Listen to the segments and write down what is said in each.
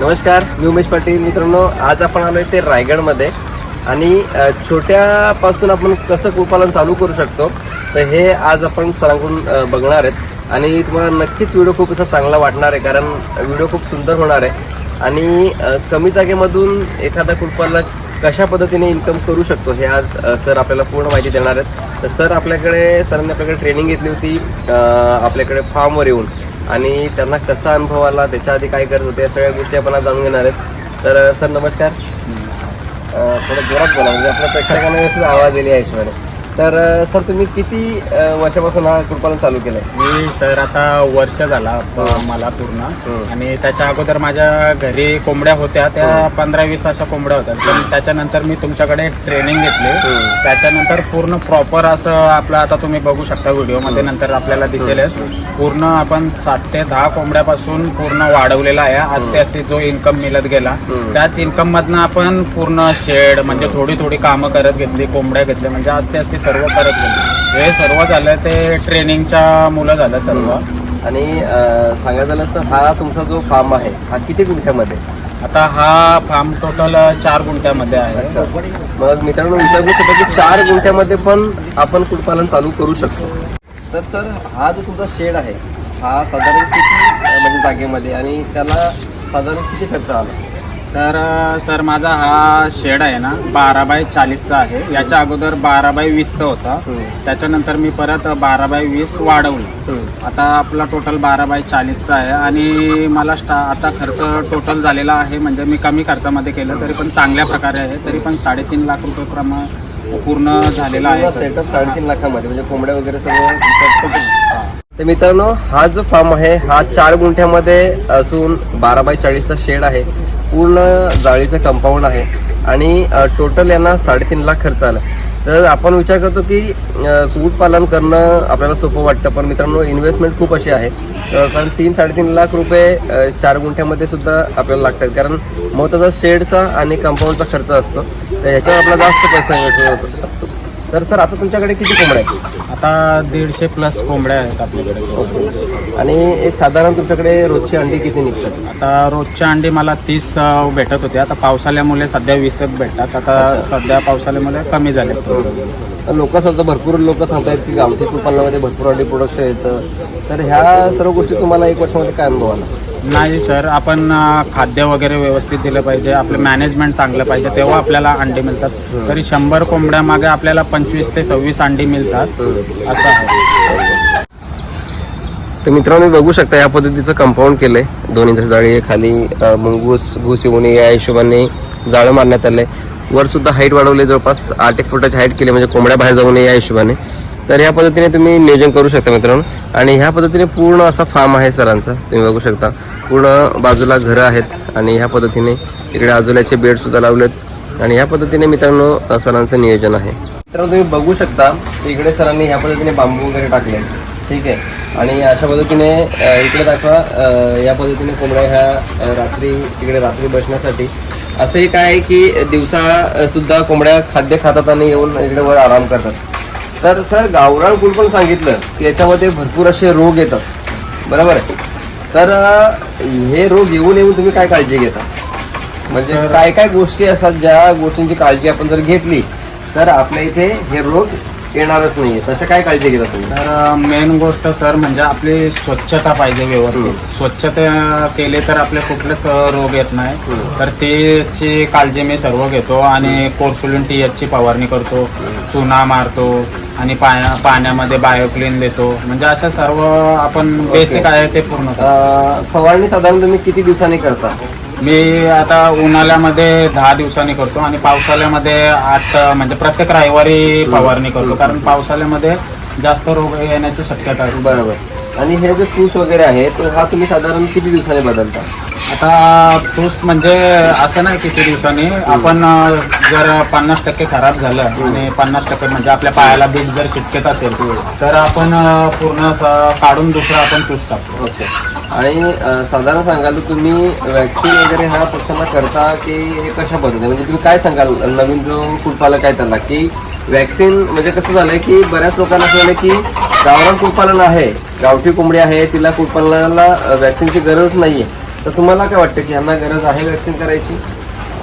नमस्कार मी उमेश पाटील. मित्रांनो आज आपण आलो आहे ते रायगडमध्ये. आणि छोट्यापासून आपण कसं कुपालन चालू करू शकतो तर हे आज आपण सरांकडून बघणार आहेत. आणि तुम्हाला नक्कीच व्हिडिओ खूप असा चांगला वाटणार आहे कारण व्हिडिओ खूप सुंदर होणार आहे. आणि कमी जागेमधून एखादा कुलपालक कशा पद्धतीने इन्कम करू शकतो हे आज सर आपल्याला पूर्ण माहिती देणार आहेत. तर सर आपल्याकडे सरांनी आपल्याकडे ट्रेनिंग घेतली होती आपल्याकडे फार्मवर येऊन. आणि त्यांना कसा अनुभव आला त्याच्या आधी काय करत होते या सगळ्या गोष्टी आपण आज जाणून घेणार आहेत. तर सर नमस्कार. थोडं जोरात बोला म्हणजे आपल्या प्रेक्षकांना व्यवस्थित आवाज येईल या हिशोबाने. तर सर तुम्ही किती अ, वर्षापासून हा कुलपालन चालू केलंय? मी सर आता वर्ष झाला प- मला पूर्ण. हम्म. आणि त्याच्या अगोदर माझ्या घरी कोंबड्या होत्या त्या पंधरा वीस अशा कोंबड्या होत्या. पण त्याच्यानंतर मी तुमच्याकडे ट्रेनिंग घेतली. त्याच्यानंतर पूर्ण प्रॉपर असं आपलं आता तुम्ही बघू शकता व्हिडिओमध्ये नंतर आपल्याला दिसेल. पूर्ण आपण सात ते दहा कोंबड्यापासून पूर्ण वाढवलेला आहे. असते असते जो इन्कम मिळत गेला. त्याच इन्कम मधनं आपण पूर्ण शेड म्हणजे थोडी थोडी कामं करत घेतली कोंबड्या घेतल्या. म्हणजे असते असते सर्व करत गेले हे सर्व झालं ते ट्रेनिंगच्या मुलं झालं सर्व. आणि अ, सांगायचं झालं तर हा तुमचा जो फार्म आहे हा किती गुंठ्यामध्ये? आता हा फार्म टोटल चार गुंठ्यामध्ये आहे. अच्छा. मग मित्रांनो विचारू शकतो की चार गुंठ्यामध्ये पण आपण कुलपालन चालू करू शकतो. तर सर हा जो तुमचा शेड आहे हा साधारण किती अ, म्हणजे जागेमध्ये? आणि त्याला साधारण किती खर्च आला? तर सर माझा हा शेड आहे ना बारा बाय चाळीसचा आहे. याच्या अगोदर बारा बाय वीसचा होता. त्याच्यानंतर मी परत बारा बाय वीस वाढवलं. आता आपला टोटल बारा बाय चाळीसचा आहे आणि मला स्टा आता खर्च टोटल झालेला आहे. म्हणजे मी कमी खर्चामध्ये केलं तरी पण चांगल्या प्रकारे आहे. तरी पण साडेतीन लाख रुपये प्रमाण पूर्ण झालेला आहे. सेटअप साडेतीन लाखामध्ये म्हणजे कोंबड्या वगैरे सगळं तर मित्रांनो हा जो फार्म आहे हा चार गुंठ्यामध्ये असून बारा बाय चाळीसचा शेड आहे. पूर्ण जाळीचं कंपाऊंड आहे. आणि टोटल यांना साडेतीन लाख खर्च आला. तर आपण विचार करतो की कुक्कुटपालन करणं आपल्याला सोपं वाटतं पण मित्रांनो इन्व्हेस्टमेंट खूप अशी आहे. कारण तीन साडेतीन लाख रुपये चार गुंठ्यामध्ये सुद्धा आपल्याला लागतात. कारण महत्त्वाचा शेडचा आणि कंपाऊंडचा खर्च असतो. तर ह्याच्यावर आपला जास्त पैसा असतो. तर सर आता तुमच्याकडे किती कोंबड्या आहेत? आता दीडशे प्लस कोंबड्या आहेत आपल्याकडे. आणि एक साधारण तुमच्याकडे रोजची अंडी किती निघतात? आता रोजच्या अंडी मला तीस भेटत होते. आता पावसाळ्यामुळे सध्या वीसच भेटतात. आता सध्या पावसाळ्यामुळे कमी झाले लोक सुद्धा भरपूर लोक सांगतायत की गावठी कुपालनामध्ये भरपूर अंडी प्रोडक्शन येतं. तर ह्या सर्व गोष्टी तुम्हाला एक वर्षामध्ये काय अनुभव आला? नाही सर आपण अ, खाद्य वगैरे व्यवस्थित दिलं पाहिजे आपलं मॅनेजमेंट चांगलं पाहिजे तेव्हा आपल्याला अंडी मिळतात. तरी शंभर कोंबड्या मागे आपल्याला पंचवीस ते सव्वीस अंडी मिळतात. असं आहे. तर मित्रांनो बघू शकता या पद्धतीचं कंपाऊंड केलंय. दोन इंच जाळी आहे खाली अ, मुंगूस घुस येऊ नये या हिशोबाने जाळं मारण्यात आलंय. वर सुद्धा हाईट वाढवली जवळपास आठ एक फुटाची हाईट केली म्हणजे कोंबड्या बाहेर जाऊ नये या हिशोबाने. तर या पद्धतीने तुम्ही नियोजन करू शकता मित्रांनो. आणि ह्या पद्धतीने पूर्ण असा फार्म आहे सरांचा तुम्ही बघू शकता. पूर्ण बाजूला घरं आहेत आणि ह्या पद्धतीने इकडे आजोल्याचे बेडसुद्धा लावलेत. आणि ह्या पद्धतीने मित्रांनो सरांचं नियोजन आहे. मित्रांनो तुम्ही बघू शकता इकडे सरांनी ह्या पद्धतीने बांबू वगैरे टाकले ठीक आहे? आणि अशा पद्धतीने इकडे दाखवा या पद्धतीने कोंबड्या ह्या रात्री इकडे रात्री बसण्यासाठी असंही काय आहे की दिवसा सुद्धा कोंबड्या खाद्य खातात आणि येऊन इकडे वर आराम करतात. तर सर गावरान कुल पण सांगितलं की याच्यामध्ये भरपूर असे रोग येतात. बरोबर आहे? तर हे रोग येऊन येऊन तुम्ही काय काळजी घेता? म्हणजे काय काय गोष्टी असतात ज्या गोष्टींची काळजी आपण जर घेतली तर आपल्या इथे हे रोग येणारच नाहीये. तशा काय काळजी घेता तुम्ही? तर मेन गोष्ट सर म्हणजे आपली स्वच्छता पाहिजे व्यवस्थित. स्वच्छता केली तर आपले कुठलेच रोग येत नाही. तर त्याची काळजी मी सर्व घेतो आणि कोर्सुलिन टी एचची फवारणी करतो. चुना मारतो आणि पाण्या पाण्यामध्ये बायोक्लीन देतो. म्हणजे असं सर्व आपण बेसिक आहे ते पूर्ण. अं, फवारणी साधारण तुम्ही किती दिवसांनी करता? मी आता उन्हाळ्यामध्ये दहा दिवसांनी करतो आणि पावसाळ्यामध्ये आठ म्हणजे प्रत्येक रविवारी फवारणी करतो. कारण पावसाळ्यामध्ये जास्त रोग येण्याची शक्यता असते बरोबर. आणि हे जे तूस वगैरे आहे तो हा तुम्ही साधारण किती दिवसांनी बदलता? आता तूच म्हणजे असं नाही किती दिवसांनी. आपण जर पन्नास टक्के खराब झालं आणि पन्नास टक्के म्हणजे आपल्या पायाला बीज जर चिटकत असेल तर आपण पूर्ण असं काढून दुसरं आपण तूच टाकतो. ओके. आणि अं, साधारण सांगाल तर तुम्ही वॅक्सिन वगैरे ह्या पक्ष्यांना करता की हे कशा पद्धतीने? म्हणजे तुम्ही काय सांगाल? नवीन जो कुलपालक आहे त्याला की वॅक्सिन म्हणजे कसं झालंय की बऱ्याच लोकांना असं झालं की गावरान कुटपालन आहे गावठी कोंबडी आहे तिला कुटपालनाला वॅक्सिनची गरज नाही आहे तर तुम्हाला काय वाटतं की यांना गरज आहे वॅक्सिन करायची?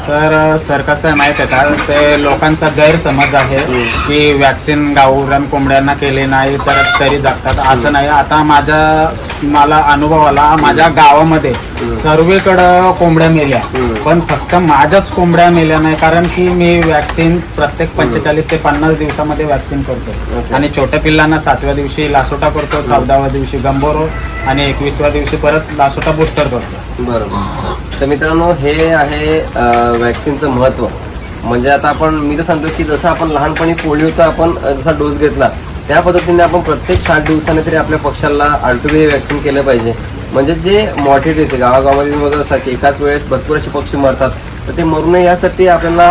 तर सर कसं आहे माहिती आहे का? ते लोकांचा गैरसमज आहे की वॅक्सिन गावरान कोंबड्यांना केले नाही तर तरी जगतात. असं नाही. आता माझ्या मला अनुभव आला माझ्या गावामध्ये सर्वीकडं कोंबड्या मेल्या. पण फक्त माझ्याच कोंबड्या मेल्या नाही कारण की मी वॅक्सिन प्रत्येक पंचेचाळीस ते पन्नास दिवसामध्ये वॅक्सिन करतो. आणि छोट्या पिल्लांना सातव्या दिवशी लासोटा करतो चौदाव्या दिवशी गंबोरो आणि एकविसव्या दिवशी परत लासोटा बुस्टर करतो. बरोबर. तर मित्रांनो हे आहे वॅक्सिनचं महत्त्व म्हणजे आता आपण मी तर सांगतो की जसं आपण लहानपणी पोलिओचा आपण जसा डोस घेतला त्या पद्धतीने आपण प्रत्येक साठ दिवसाने तरी आपल्या पक्षाला आर टी हे वॅक्सिन केलं पाहिजे. म्हणजे जे मॉर्टिटी येते गावागावामध्ये वगैरे असतात की एकाच वेळेस भरपूर असे पक्षी मरतात तर ते मरू नये यासाठी आपल्याला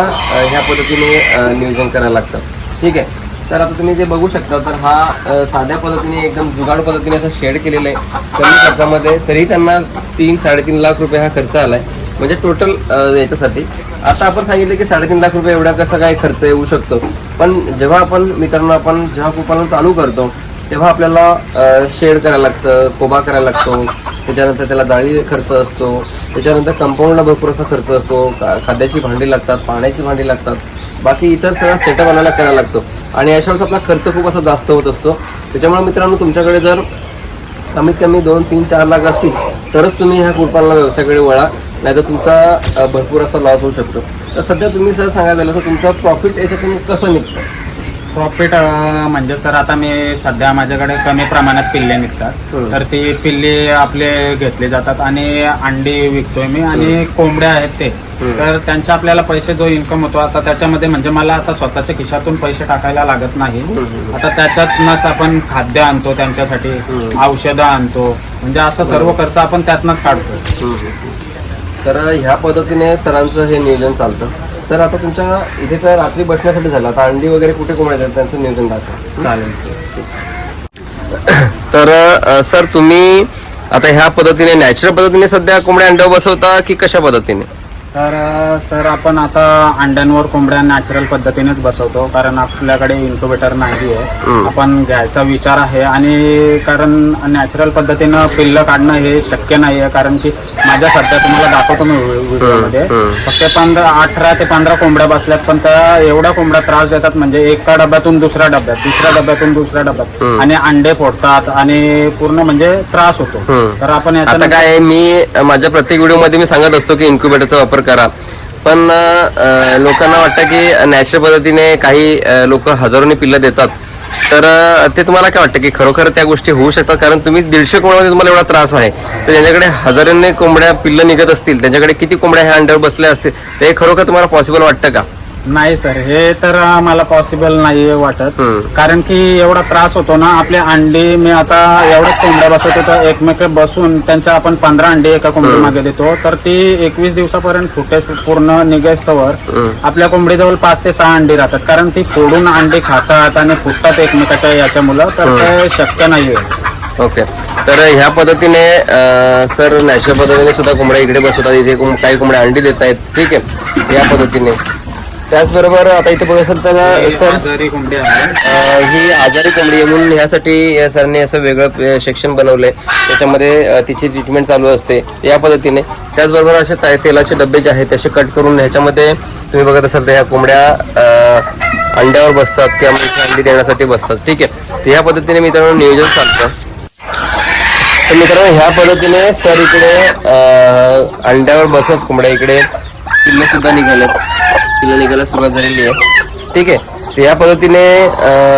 ह्या पद्धतीने नियोजन करायला लागतं. ठीक आहे? तर आता तुम्ही जे बघू शकता तर हा साध्या पद्धतीने एकदम जुगाड पद्धतीने असं शेड केलेलं आहे. कमी खर्चामध्ये तरी त्यांना तीन साडेतीन लाख रुपये हा खर्च आला आहे म्हणजे टोटल याच्यासाठी. आता आपण सांगितलं की साडेतीन लाख रुपये एवढा कसा काय खर्च येऊ शकतो. पण जेव्हा आपण मित्रांनो आपण जेव्हा कुपालन चालू करतो तेव्हा आपल्याला शेड करायला लागतं कोबा करायला लागतो. त्याच्यानंतर त्याला जाळी खर्च असतो. त्याच्यानंतर कंपाऊंडला भरपूर असा खर्च असतो. का- खाद्याची भांडी लागतात पाण्याची भांडी लागतात. बाकी इतर सगळा सेटअप आणायला करायला लागतो. आणि अशा वेळेस आपला खर्च खूप असा जास्त होत असतो. त्याच्यामुळे मित्रांनो तुमच्याकडे जर कमीत कमी दोन तीन चार लाख असतील तरच तुम्ही ह्या कुरपाला व्यवसायाकडे वळा. नाहीतर तुमचा भरपूर असा लॉस होऊ शकतो. तर सध्या तुम्ही सर सांगायला झालं तर तुमचा प्रॉफिट याच्यातून कसं निघतं? प्रॉफिट म्हणजे सर आता मी सध्या माझ्याकडे कमी प्रमाणात पिल्ले निघतात. तर ती पिल्ले आपले घेतले जातात आणि अंडी विकतोय मी आणि कोंबड्या आहेत ते. तर त्यांचे आपल्याला पैसे जो इन्कम होतो आता त्याच्यामध्ये म्हणजे मला आता स्वतःच्या खिशातून पैसे टाकायला लागत नाही. आता त्याच्यातनंच आपण खाद्य आणतो त्यांच्यासाठी. औषधं आणतो. म्हणजे असं सर्व खर्च आपण त्यातनंच काढतो तर ह्या पद्धतीने सरांचं हे नियोजन चालतं? सर आता तुमच्या इथे तर रात्री बसण्यासाठी झालं? आता अंडी वगैरे कुठे कोंबड्या त्यांचं नियोजन दाखवा. चालेल. तर अ, सर तुम्ही आता ह्या पद्धतीने नॅचरल पद्धतीने सध्या कोंबड्या अंड्यावर बसवता की कशा पद्धतीने? तर सर आपण आता अंड्यांवर कोंबड्या नॅचरल पद्धतीनेच बसवतो कारण आपल्याकडे इन्क्युबेटर नाही आहे. आपण घ्यायचा विचार आहे आणि कारण नॅचरल पद्धतीनं पिल्लं काढणं हे शक्य नाही आहे कारण की माझ्या सध्या तुम्हाला दाखवतो मी व्हि- व्हिडिओमध्ये. फक्त पंधरा अठरा ते पंधरा कोंबड्या बसल्यात पण त्या एवढ्या कोंबड्या त्रास देतात म्हणजे एका डब्यातून दुसऱ्या डब्यात दुसऱ्या डब्यातून दुसऱ्या डब्यात. आणि अंडे फोडतात आणि पूर्ण म्हणजे त्रास होतो. तर आपण याच्या काय मी माझ्या प्रत्येक व्हिडिओमध्ये मी सांगत असतो की इन्क्युबेटरचा वापर करा. पण लोकांना वाटतं की नॅचरल पद्धतीने काही लोक हजारोनी पिल्लं देतात. तर ते तुम्हाला काय वाटतं की खरोखर त्या गोष्टी होऊ शकतात? कारण तुम्ही दीडशे कोंबड्यामध्ये तुम्हाला एवढा त्रास आहे. तर ज्यांच्याकडे हजारोने कोंबड्या पिल्लं निघत असतील त्यांच्याकडे किती कोंबड्या ह्या अंड्यावर बसल्या असतील तर हे खरोखर तुम्हाला पॉसिबल वाटतं का? नाही सर हे तर मला पॉसिबल नाही वाटत. हम्म. कारण की एवढा त्रास होतो ना आपले अंडी मी आता एवढ्याच कोंबड्या बसवतो तर एकमेक बसून त्यांच्या आपण पंधरा अंडे एका कोंबडी मागे देतो तर ती एकवीस दिवसापर्यंत फुटेज पूर्ण निघेस्तवर हम्म. आपल्या कोंबडीजवळ पाच ते सहा अंडी राहतात. कारण ती फोडून अंडी खातात आणि फुटतात एकमेकाच्या याच्या मुलं तर ते शक्य नाहीये. ओके. तर ह्या पद्धतीने अ, सर नॅचरल पद्धतीने सुद्धा कोंबड्या इकडे बसवतात इथे कोंब- काही कोंबड्या अंडी देत आहेत ठीक आहे. या पद्धतीने. त्याचबरोबर आता इथे बघा असेल तर सर आजारी कोंबडी आहे. अ, ही आजारी कोंबडी आहे म्हणून ह्यासाठी सरांनी असं वेगळं सेक्शन बनवलंय. त्याच्यामध्ये अ, तिची ट्रीटमेंट चालू असते या पद्धतीने. त्याचबरोबर असे तेलाचे डबे जे आहेत तसे कट करून ह्याच्यामध्ये तुम्ही बघत असाल तर ह्या कोंबड्या अंड्यावर बसतात किंवा अंडी देण्यासाठी बसतात. ठीक आहे? तर ह्या पद्धतीने मित्रांनो नियोजन चालतं. तर मित्रांनो ह्या पद्धतीने सर इकडे अ, अंड्यावर बसत कोंबड्या इकडे. पिल्लं सुद्धा निघालेत. तिला निघायला सुरुवात झालेली आहे. ठीक आहे. तर या पद्धतीने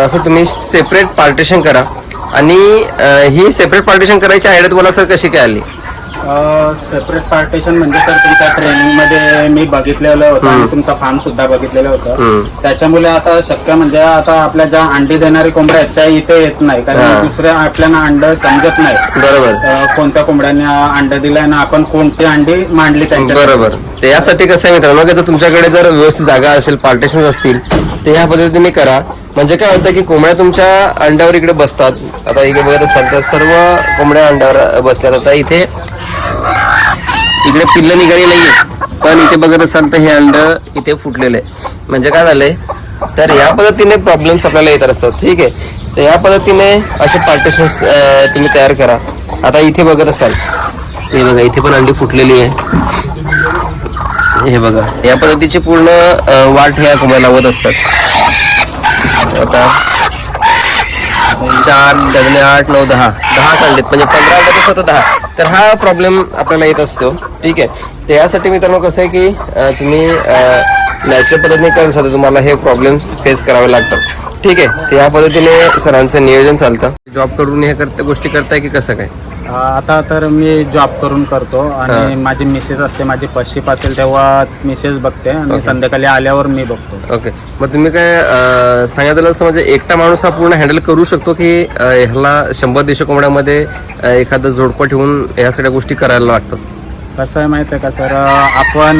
असं तुम्ही सेपरेट पार्टिशन करा. आणि ही सेपरेट पार्टिशन करायची आयडिया तुम्हाला सर कशी काय आली? सेपरेट पार्टिशन म्हणजे सर तुमच्या ट्रेनिंगमध्ये मी बघितलेलं होतं आणि तुमचा फार्म सुद्धा बघितलेलं होतं. त्याच्यामुळे आता शक्य म्हणजे आता आपल्या ज्या अंडी देणारी कोंबड्या आहेत त्या इथे येत नाही. कारण दुसऱ्या आपल्याला अंड समजत नाही. बरोबर. कोणत्या कोंबड्याने अंड दिलाय ना आपण कोणती अंडी मांडली त्यांच्या बरोबर. यासाठी कसं आहे मित्रांनो की तुमच्याकडे जर व्यवस्थित जागा असेल पार्टिशन असतील तर ह्या पद्धतीने करा. म्हणजे काय होतं की कोंबड्या तुमच्या अंड्यावर इकडे बसतात. आता इकडे बघत असाल तर सर्व कोंबड्या अंड्यावर बसल्यात आता इथे इकडे पिल्लं निघाली नाहीये. पण इथे बघत असाल तर हे अंड इथे फुटलेलं आहे म्हणजे काय झालंय? तर या पद्धतीने प्रॉब्लेम्स आपल्याला येत असतात. ठीक आहे? तर या पद्धतीने असे पार्टिशन्स तुम्ही तयार करा. आता इथे बघत असाल. हे बघा इथे पण अंडी फुटलेली आहे. हे बघा या पद्धतीची पूर्ण वाट ह्या कोंबड्या लावत असतात. आता चार डझने आठ नऊ दहा. दहा अंडीत म्हणजे पंधरा अंड्यात स्वतः दहा. तर हा प्रॉब्लेम आपल्याला येत असतो. ठीक आहे? तर यासाठी मित्रांनो कसं आहे की तुम्ही नॅचरल पद्धतीने असता तुम्हाला हे प्रॉब्लेम्स फेस करावे लागतात. ठीक आहे? तर या पद्धतीने सरांचं नियोजन चालतं. जॉब करून हे करता गोष्टी करताय की कसं काय? आता तर मी जॉब करून करतो आणि. माझी मिसेस असते माझी पश्चिप असेल तेव्हा मिसेस बघते आणि. संध्याकाळी आल्यावर मी बघतो. ओके. मग तुम्ही काय सांगितलं असतं म्हणजे एकटा माणूस हा पूर्ण हँडल करू शकतो की ह्याला शंभर देश कोंबड्यामध्ये अं, एखादं जोडपं ठेवून ह्या सगळ्या गोष्टी करायला लागतात? कसं आहे माहिती आहे का सर? आपण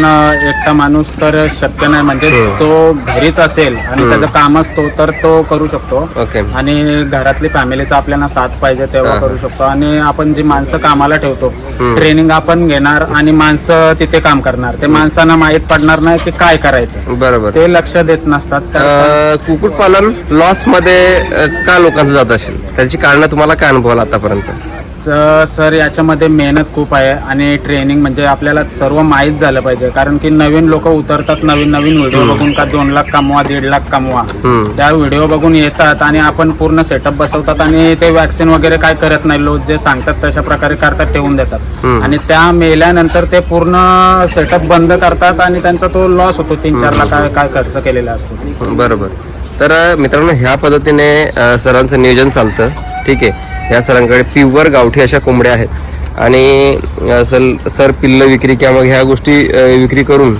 एकटा माणूस तर शक्य नाही. म्हणजे. तो घरीच असेल आणि. त्याचं काम असतो तर तो करू शकतो. ओके. आणि घरातली फॅमिलीचा आपल्याला साथ पाहिजे तेव्हा. करू शकतो. आणि आपण जी माणसं कामाला ठेवतो. ट्रेनिंग आपण घेणार आणि माणसं तिथे काम करणार. ते माणसांना माहीत पडणार नाही की काय करायचं. बरोबर. ते लक्ष देत नसतात. तर अं, कुक्कुटपालन लॉसमध्ये का लोकांचं जात असेल? त्याची कारणं तुम्हाला काय अनुभवला आतापर्यंत? तर सर याच्यामध्ये मेहनत खूप आहे आणि ट्रेनिंग म्हणजे आपल्याला सर्व माहीत झालं पाहिजे. कारण की नवीन लोक उतरतात नवीन नवीन व्हिडिओ बघून का दोन लाख कमवा दीड लाख कमवा. त्या व्हिडिओ बघून येतात आणि आपण पूर्ण सेटअप बसवतात आणि ते वॅक्सिन वगैरे काय करत नाही. लोक जे सांगतात तशा प्रकारे करतात ठेवून देतात. आणि त्या मेल्यानंतर ते पूर्ण सेटअप बंद करतात आणि त्यांचा तो लॉस होतो. तीन चार लाख काय खर्च केलेला असतो. बरोबर. तर मित्रांनो ह्या पद्धतीने सरांचं नियोजन चालतं. ठीक आहे. या सरांकडे प्युअर गावठी अशा कोंबड्या आहेत. आणि सर सर पिल्ल विक्री किंवा मग ह्या गोष्टी विक्री करून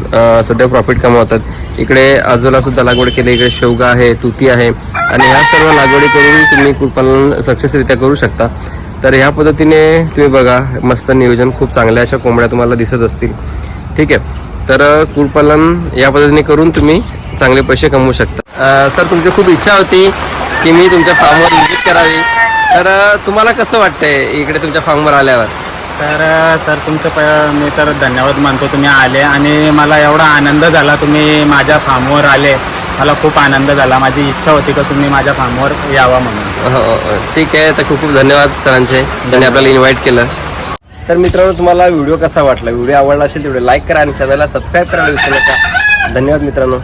सध्या प्रॉफिट कमावतात. इकडे आजोला सुद्धा लागवड केली इकडे शेवगा आहे तुती आहे. आणि ह्या सर्व लागवडी करून तुम्ही कुक्कुटपालन सक्सेसरित्या करू शकता. तर ह्या पद्धतीने तुम्ही बघा मस्त नियोजन खूप चांगल्या अशा कोंबड्या तुम्हाला दिसत असतील. ठीक आहे. तर अ, या पद्धतीने करून तुम्ही चांगले पैसे कमवू शकता. सर तुमची खूप इच्छा होती की मी तुमच्या फार्मवर व्हिजिट करावी. तर तुम्हाला कसं वाटतंय इकडे तुमच्या फार्मवर आल्यावर? तर सर तुमचं प मी तर धन्यवाद मानतो तुम्ही आले आणि मला एवढा आनंद झाला तुम्ही माझ्या फार्मवर आले. मला खूप आनंद झाला. माझी इच्छा होती का तुम्ही माझ्या फार्मवर यावा म्हणून. हो, हो, ठीक आहे. तर खूप खूप धन्यवाद सरांचे. त्यांनी आपल्याला इन्व्हाइट केलं. तर मित्रांनो तुम्हाला व्हिडिओ कसा वाटला? व्हिडिओ आवडला असेल तर व्हिडिओ लाईक करा आणि चॅनलला सबस्क्राईब करायला विसरू नका. धन्यवाद मित्रांनो.